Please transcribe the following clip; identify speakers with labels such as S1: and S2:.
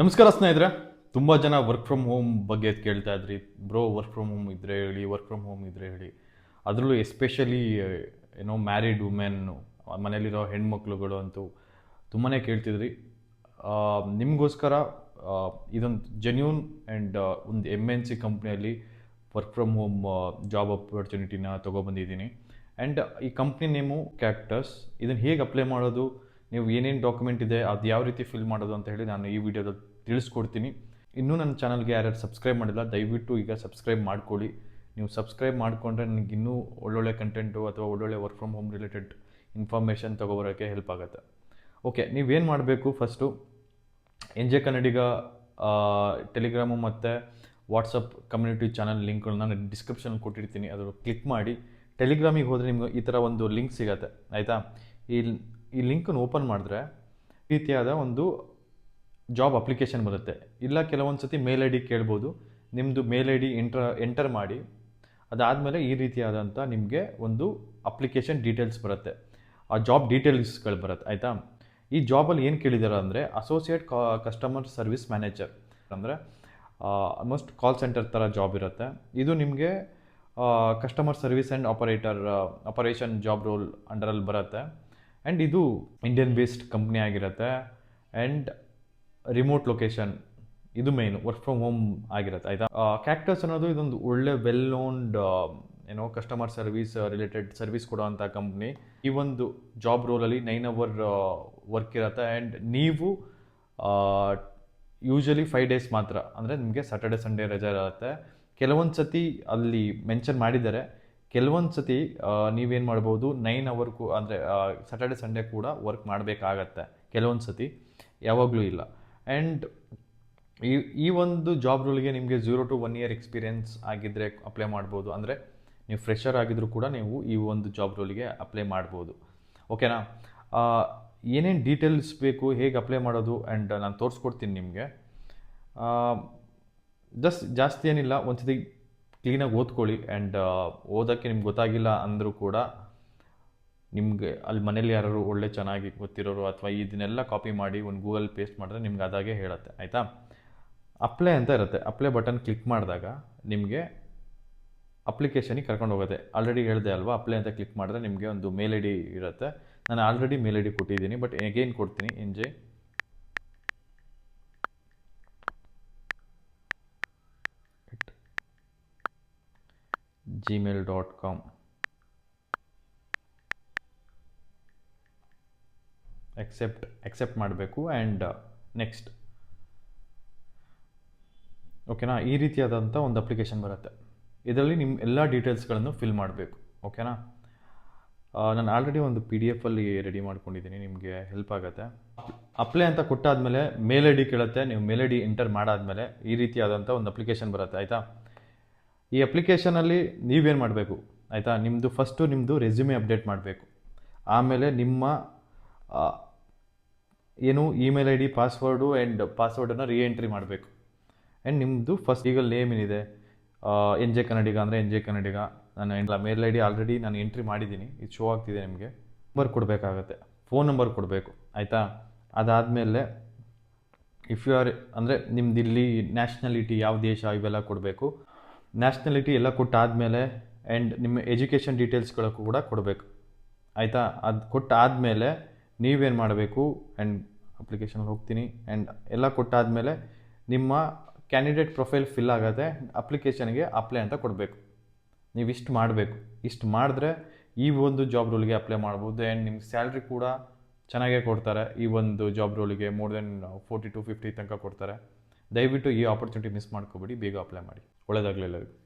S1: ನಮಸ್ಕಾರ ಸ್ನೇಹಿತರೆ, ತುಂಬ ಜನ ವರ್ಕ್ ಫ್ರಮ್ ಹೋಮ್ ಬಗ್ಗೆ ಕೇಳ್ತಾ ಇದ್ರಿ. ಬ್ರೋ ವರ್ಕ್ ಫ್ರಮ್ ಹೋಮ್ ಇದ್ರೆ ಹೇಳಿ ವರ್ಕ್ ಫ್ರಮ್ ಹೋಮ್ ಇದ್ರೆ ಹೇಳಿ. ಅದರಲ್ಲೂ ಎಸ್ಪೆಷಲಿ ಏನೋ ಮ್ಯಾರಿಡ್ ವುಮೆನ್ ಮನೇಲಿರೋ ಹೆಣ್ಮಕ್ಳುಗಳು ಅಂತೂ ತುಂಬಾ ಕೇಳ್ತಿದ್ರಿ. ನಿಮಗೋಸ್ಕರ ಇದೊಂದು ಜೆನ್ಯೂನ್ ಆ್ಯಂಡ್ ಒಂದು ಎಂ ಎನ್ ಸಿ ಕಂಪ್ನಿಯಲ್ಲಿ ವರ್ಕ್ ಫ್ರಮ್ ಹೋಮ್ ಜಾಬ್ ಅಪರ್ಚುನಿಟಿನ ತೊಗೊಬಂದಿದ್ದೀನಿ ಆ್ಯಂಡ್ ಈ ಕಂಪ್ನಿ ನೇಮು ಕ್ಯಾಕ್ಟಸ್ ಇದನ್ನು ಹೇಗೆ ಅಪ್ಲೈ ಮಾಡೋದು? ನೀವು ಏನೇನು ಡಾಕ್ಯುಮೆಂಟ್ ಇದೆ, ಅದು ಯಾವ ರೀತಿ ಫಿಲ್ ಮಾಡೋದು ಅಂತ ಹೇಳಿ ನಾನು ಈ ವಿಡಿಯೋದಲ್ಲಿ ತಿಳಿಸ್ಕೊಡ್ತೀನಿ. ಇನ್ನೂ ನನ್ನ ಚಾನಲ್ಗೆ ಯಾರ್ಯಾರು ಸಬ್ಸ್ಕ್ರೈಬ್ ಮಾಡಿಲ್ಲ, ದಯವಿಟ್ಟು ಈಗ ಸಬ್ಸ್ಕ್ರೈಬ್ ಮಾಡ್ಕೊಳ್ಳಿ. ನೀವು ಸಬ್ಸ್ಕ್ರೈಬ್ ಮಾಡಿಕೊಂಡ್ರೆ ನನಗೆ ಇನ್ನೂ ಒಳ್ಳೊಳ್ಳೆ ಕಂಟೆಂಟು ಅಥವಾ ಒಳ್ಳೊಳ್ಳೆ work from home related information ತೊಗೊಬರೋಕ್ಕೆ help ಆಗುತ್ತೆ. ಓಕೆ ನೀವೇನು ಮಾಡಬೇಕು first N J Kannadiga Telegram ಮತ್ತು ವಾಟ್ಸಪ್ ಕಮ್ಯುನಿಟಿ ಚಾನಲ್ ಲಿಂಕ್ಗಳು ನಾನು ಡಿಸ್ಕ್ರಿಪ್ಷನ್ ಕೊಟ್ಟಿರ್ತೀನಿ. ಅದನ್ನು ಕ್ಲಿಕ್ ಮಾಡಿ. ಟೆಲಿಗ್ರಾಮಿಗೆ ಹೋದರೆ ನಿಮ್ಗೆ ಈ ಥರ ಒಂದು ಲಿಂಕ್ ಸಿಗತ್ತೆ, ಆಯಿತಾ? ಈ ಈ ಲಿಂಕನ್ನು ಓಪನ್ ಮಾಡಿದ್ರೆ ರೀತಿಯಾದ ಒಂದು ಜಾಬ್ ಅಪ್ಲಿಕೇಶನ್ ಬರುತ್ತೆ. ಇಲ್ಲ ಕೆಲವೊಂದು ಸತಿ ಮೇಲ್ ಐ ಡಿ ಕೇಳ್ಬೋದು. ನಿಮ್ಮದು ಮೇಲ್ ಐ ಡಿ ಎಂಟ್ರ, ಎಂಟರ್ ಮಾಡಿ. ಅದಾದಮೇಲೆ ಈ ರೀತಿಯಾದಂಥ ನಿಮಗೆ ಒಂದು ಅಪ್ಲಿಕೇಶನ್ ಡೀಟೇಲ್ಸ್ ಬರುತ್ತೆ. ಆ ಜಾಬ್ ಡೀಟೇಲ್ಸ್ಗಳು ಬರುತ್ತೆ, ಆಯಿತಾ? ಈ ಜಾಬಲ್ಲಿ ಏನು ಕೇಳಿದಾರೆ ಅಂದರೆ ಅಸೋಸಿಯೇಟ್ ಕಸ್ಟಮರ್ ಸರ್ವಿಸ್ ಮ್ಯಾನೇಜರ್ ಅಂದರೆ ಆಲ್ಮೋಸ್ಟ್ ಕಾಲ್ ಸೆಂಟರ್ ಥರ ಜಾಬ್ ಇರುತ್ತೆ. ಇದು ನಿಮಗೆ customer service and operator operation job role ಅಂಡರಲ್ಲಿ ಬರುತ್ತೆ. ಆ್ಯಂಡ್ ಇದು ಇಂಡಿಯನ್ ಬೇಸ್ಡ್ ಕಂಪ್ನಿ ಆಗಿರುತ್ತೆ. ಆ್ಯಂಡ್ ರಿಮೋಟ್ ಲೊಕೇಶನ್ ಇದು ಮೇಯ್ನು ವರ್ಕ್ ಫ್ರಮ್ ಹೋಮ್ ಆಗಿರುತ್ತೆ, ಆಯಿತಾ? ಕ್ಯಾಕ್ಟರ್ಸ್ ಅನ್ನೋದು ಇದೊಂದು ಒಳ್ಳೆ ವೆಲ್ ನೋನ್ಡ್ ಏನೋ ಕಸ್ಟಮರ್ ಸರ್ವಿಸ್ ರಿಲೇಟೆಡ್ ಸರ್ವಿಸ್ ಕೊಡೋವಂಥ ಕಂಪ್ನಿ ಈ ಒಂದು ಜಾಬ್ ರೋಲಲ್ಲಿ ನೈನ್ ಅವರ್ ವರ್ಕ್ ಇರುತ್ತೆ. ಆ್ಯಂಡ್ ನೀವು ಯೂಶಲಿ ಫೈವ್ ಡೇಸ್ ಮಾತ್ರ, ಅಂದರೆ ನಿಮಗೆ ಸಾಟರ್ಡೆ ಸಂಡೇ ರಜೆ ಇರುತ್ತೆ. ಕೆಲವೊಂದು ಸತಿ ಅಲ್ಲಿ ಮೆನ್ಷನ್ ಮಾಡಿದ್ದಾರೆ. ಕೆಲವೊಂದು ಸತಿ ನೀವೇನು ಮಾಡ್ಬೋದು, ನೈನ್ ಅವರ್ಗೂ ಅಂದರೆ ಸ್ಯಾಟರ್ಡೆ ಸಂಡೇ ಕೂಡ ವರ್ಕ್ ಮಾಡಬೇಕಾಗತ್ತೆ, ಕೆಲವೊಂದು ಸತಿ. ಯಾವಾಗಲೂ ಇಲ್ಲ. ಆ್ಯಂಡ್ ಈ ಈ ಒಂದು ಜಾಬ್ ರೋಲ್ಗೆ ನಿಮಗೆ zero to one year experience ಆಗಿದ್ದರೆ ಅಪ್ಲೈ ಮಾಡ್ಬೋದು. ಅಂದರೆ, ನೀವು ಫ್ರೆಷರ್ ಆಗಿದ್ದರೂ ಕೂಡ ನೀವು ಈ ಒಂದು ಜಾಬ್ ರೂಲ್ಗೆ ಅಪ್ಲೈ ಮಾಡ್ಬೋದು. ಓಕೆನಾ ಏನೇನು ಡೀಟೇಲ್ಸ್ ಬೇಕು, ಹೇಗೆ ಅಪ್ಲೈ ಮಾಡೋದು ಆ್ಯಂಡ್ ನಾನು ತೋರಿಸ್ಕೊಡ್ತೀನಿ ನಿಮಗೆ. ಜಸ್ಟ್ ಜಾಸ್ತಿ ಏನಿಲ್ಲ ಒಂದ್ಸತಿ ಕ್ಲೀನಾಗಿ ಓದ್ಕೊಳ್ಳಿ ಆ್ಯಂಡ್ ಓದೋಕ್ಕೆ ನಿಮ್ಗೆ ಗೊತ್ತಾಗಿಲ್ಲ ಅಂದರೂ ಕೂಡ ನಿಮಗೆ ಅಲ್ಲಿ ಮನೇಲಿ ಯಾರು ಒಳ್ಳೆ ಚೆನ್ನಾಗಿ ಗೊತ್ತಿರೋರು ಅಥವಾ ಇದನ್ನೆಲ್ಲ ಕಾಪಿ ಮಾಡಿ ಒಂದು ಗೂಗಲ್ ಪೇಸ್ಟ್ ಮಾಡಿದ್ರೆ ನಿಮ್ಗೆ ಅದಾಗೆ ಹೇಳುತ್ತೆ, ಆಯಿತಾ? ಅಪ್ಲೈ ಅಂತ ಇರುತ್ತೆ. ಅಪ್ಲೈ ಬಟನ್ ಕ್ಲಿಕ್ ಮಾಡಿದಾಗ ನಿಮಗೆ ಅಪ್ಲಿಕೇಶನಿಗೆ ಕರ್ಕೊಂಡು ಹೋಗುತ್ತೆ. ಆಲ್ರೆಡಿ ಹೇಳಿದೆ ಅಲ್ವಾ? ಅಪ್ಲೈ ಅಂತ ಕ್ಲಿಕ್ ಮಾಡಿದ್ರೆ ನಿಮಗೆ ಒಂದು ಮೇಲ್ ಐ ಡಿ ಇರುತ್ತೆ. ನಾನು ಆಲ್ರೆಡಿ ಮೇಲ್ ಐ ಡಿ ಕೊಟ್ಟಿದ್ದೀನಿ ಬಟ್ ಎಗೇನ್ ಕೊಡ್ತೀನಿ. N Gmail dot com accept accept ಮಾಡಬೇಕು. ಆ್ಯಂಡ್ ನೆಕ್ಸ್ಟ್ ಓಕೆನಾ ಈ ರೀತಿಯಾದಂಥ ಒಂದು ಅಪ್ಲಿಕೇಶನ್ ಬರುತ್ತೆ. ಇದರಲ್ಲಿ ನಿಮ್ಮ ಎಲ್ಲ ಡೀಟೇಲ್ಸ್ಗಳನ್ನು ಫಿಲ್ ಮಾಡಬೇಕು. ಓಕೆನಾ ನಾನು ಆಲ್ರೆಡಿ ಒಂದು ಪಿ ಡಿ ಎಫಲ್ಲಿ ರೆಡಿ ಮಾಡ್ಕೊಂಡಿದ್ದೀನಿ ನಿಮಗೆ ಹೆಲ್ಪ್ ಆಗುತ್ತೆ. ಅಪ್ಲೈ ಅಂತ ಕೊಟ್ಟಾದಮೇಲೆ ಮೇಲ್ ಐ ಡಿ ಕೇಳುತ್ತೆ. ನೀವು ಮೇಲ್ ಐ ಡಿ ಎಂಟರ್ ಮಾಡಾದಮೇಲೆ ಈ ರೀತಿಯಾದಂಥ ಒಂದು ಅಪ್ಲಿಕೇಶನ್ ಬರುತ್ತೆ. ಆಯಿತಾ? ಈ ಅಪ್ಲಿಕೇಶನಲ್ಲಿ ನೀವೇನು ಮಾಡಬೇಕು? ಆಯಿತಾ? ನಿಮ್ಮದು ಫಸ್ಟು ನಿಮ್ಮದು ರೆಸ್ಯೂಮೆ ಅಪ್ಡೇಟ್ ಮಾಡಬೇಕು. ಆಮೇಲೆ ನಿಮ್ಮ ಏನು email I D password and ಪಾಸ್ವರ್ಡನ್ನು reentry ಮಾಡಬೇಕು. ಆ್ಯಂಡ್ ನಿಮ್ಮದು ಫಸ್ಟ್ ಈಗ ನೇಮ್ ಏನಿದೆ? ಎನ್ ಜೆ ಕನ್ನಡಿಗ ಅಂದರೆ ಎನ್ ಜೆ ಕನ್ನಡಿಗ ನಾನು ಇಲ್ಲ ಮೇಲ್ ಐ ಡಿ ಆಲ್ರೆಡಿ ನಾನು ಎಂಟ್ರಿ ಮಾಡಿದ್ದೀನಿ. ಇದು ಶೋ ಆಗ್ತಿದೆ ನಿಮಗೆ. ನಂಬರ್ ಕೊಡಬೇಕಾಗತ್ತೆ. ಫೋನ್ ನಂಬರ್ ಕೊಡಬೇಕು. ಆಯಿತಾ? ಅದಾದಮೇಲೆ ಇಫ್ ಯು ಆರ್ ಅಂದರೆ ನಿಮ್ದು ಇಲ್ಲಿ ನ್ಯಾಷನಾಲಿಟಿ ಯಾವ ದೇಶ ಇವೆಲ್ಲ ಕೊಡಬೇಕು? ನ್ಯಾಷನಾಲಿಟಿ ಎಲ್ಲ ಕೊಟ್ಟಾದಮೇಲೆ ಆ್ಯಂಡ್ ನಿಮ್ಮ ಎಜುಕೇಷನ್ ಡೀಟೇಲ್ಸ್ಗಳು ಕೂಡ ಕೊಡಬೇಕು. ಆಯಿತಾ? ಅದು ಕೊಟ್ಟಾದಮೇಲೆ ನೀವೇನು ಮಾಡಬೇಕು? ಆ್ಯಂಡ್ ಅಪ್ಲಿಕೇಶನ್ಗೆ ಹೋಗ್ತೀನಿ. ಆ್ಯಂಡ್ ಎಲ್ಲ ಕೊಟ್ಟಾದಮೇಲೆ ನಿಮ್ಮ ಕ್ಯಾಂಡಿಡೇಟ್ ಪ್ರೊಫೈಲ್ ಫಿಲ್ ಆಗುತ್ತೆ ಅಪ್ಲಿಕೇಶನ್ಗೆ ಅಪ್ಲೈ ಅಂತ ಕೊಡಬೇಕು. ನೀವು ಇಷ್ಟು ಮಾಡಬೇಕು. ಇಷ್ಟು ಮಾಡಿದ್ರೆ ಈ ಒಂದು ಜಾಬ್ ರೋಲ್ಗೆ ಅಪ್ಲೈ ಮಾಡ್ಬೋದು. ಆ್ಯಂಡ್ ನಿಮ್ಮ ಸ್ಯಾಲ್ರಿ ಕೂಡ ಚೆನ್ನಾಗೇ ಕೊಡ್ತಾರೆ. ಈ ಒಂದು job ರೋಲಿಗೆ more than forty to fifty ತನಕ ಕೊಡ್ತಾರೆ. ದಯವಿಟ್ಟು ಈ ಆಪರ್ಚುನಿಟಿ ಮಿಸ್ ಮಾಡ್ಕೊಬೇಡಿ ಬೇಗ ಅಪ್ಲೈ ಮಾಡಿ. ಒಳ್ಳೆಯದಾಗಲಿ ಎಲ್ಲರಿಗೂ.